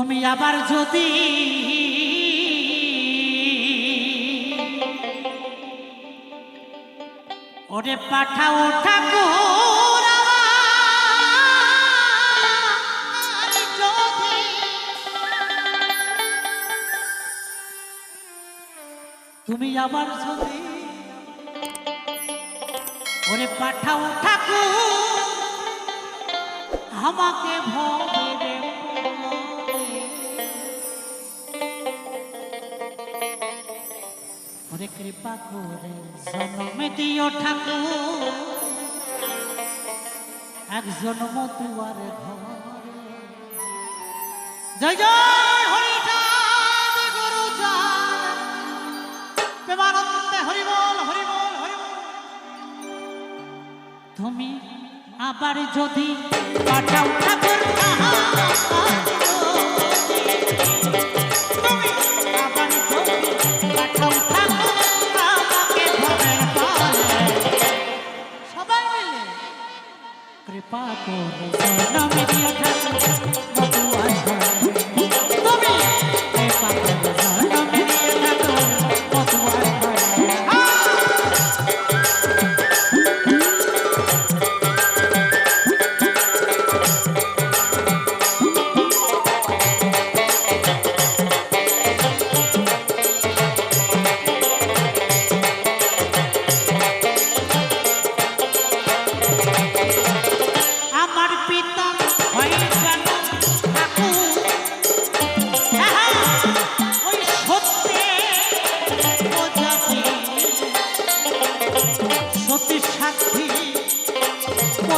তুমি আবার যদি ওরে পাঠাও ঠাকুর তুমি আবার যদি ওরে পাঠাও ঠাকুর আমাকে ভবে করে কৃপা করে, জন্মে দিও ঠাকুর। এক জন্ম দুয়ার ঘর। জয় জয় হরিচাঁদ গুরু প্রেমানন্দে হরিবল হরিবল হরিবল তুমি আবার যদি কাটাও ঠাকুর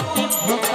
Música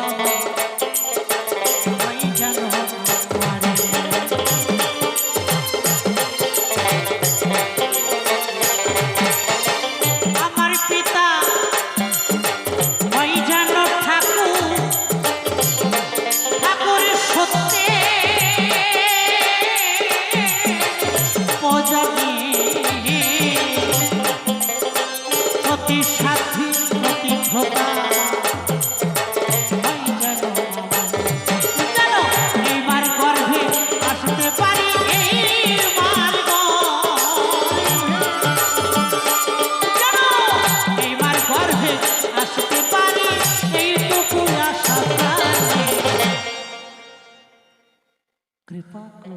What do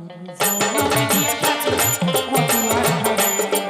I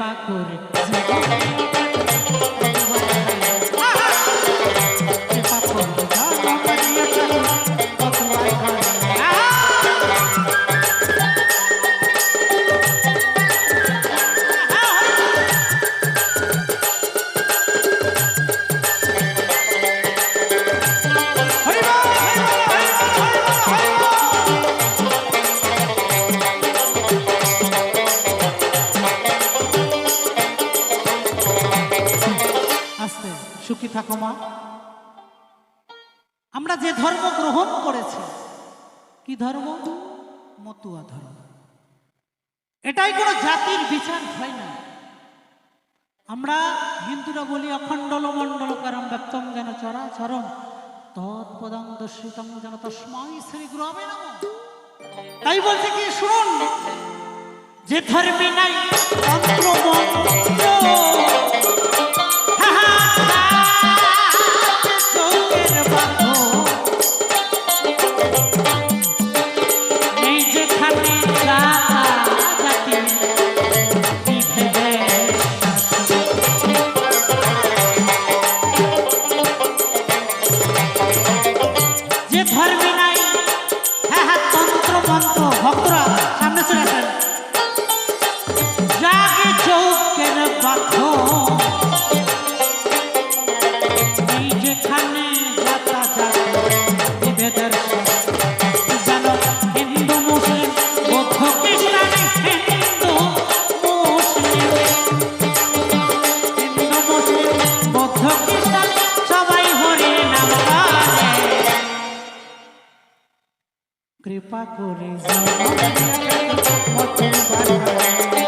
i'll pakur. Zmagodaj. সুখী থাকো মা। আমরা যে ধর্ম গ্রহণ করেছি, কি ধর্ম? মতুয়া ধর্ম। এটাই কোনো জাতির বিচার হয় না। আমরা হিন্দুরা বলি অখণ্ডল মণ্ডল কারণ ব্যক্তম যেন চরা চরম যেন তস্মাই শ্রী গ্রহে তাই বলছে কি, শুনুন, যে ধর্মে নাই অন্ত্র কৃপা করে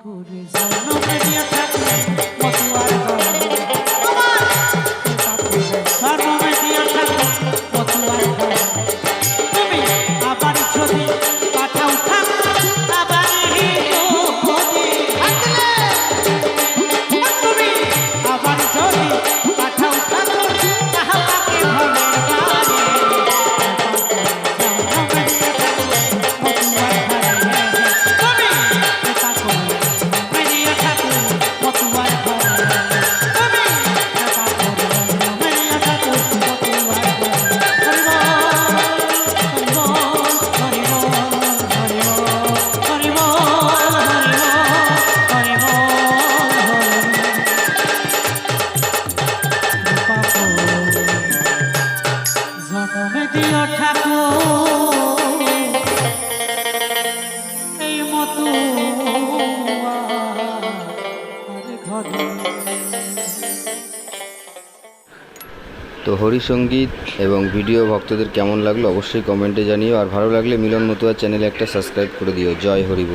করে জন্মে দিয়ে থাকলে মতুয়ার করে জন্মে দিয়ে থাকলে তো হরিসঙ্গীত এবং ভিডিও ভক্তদের কেমন লাগল অবশ্যই কমেন্টে জানিও। আর ভালো লাগলে মিলন মতুয়া চ্যানেলে একটা সাবস্ক্রাইব করে দিও। জয় হরিবল।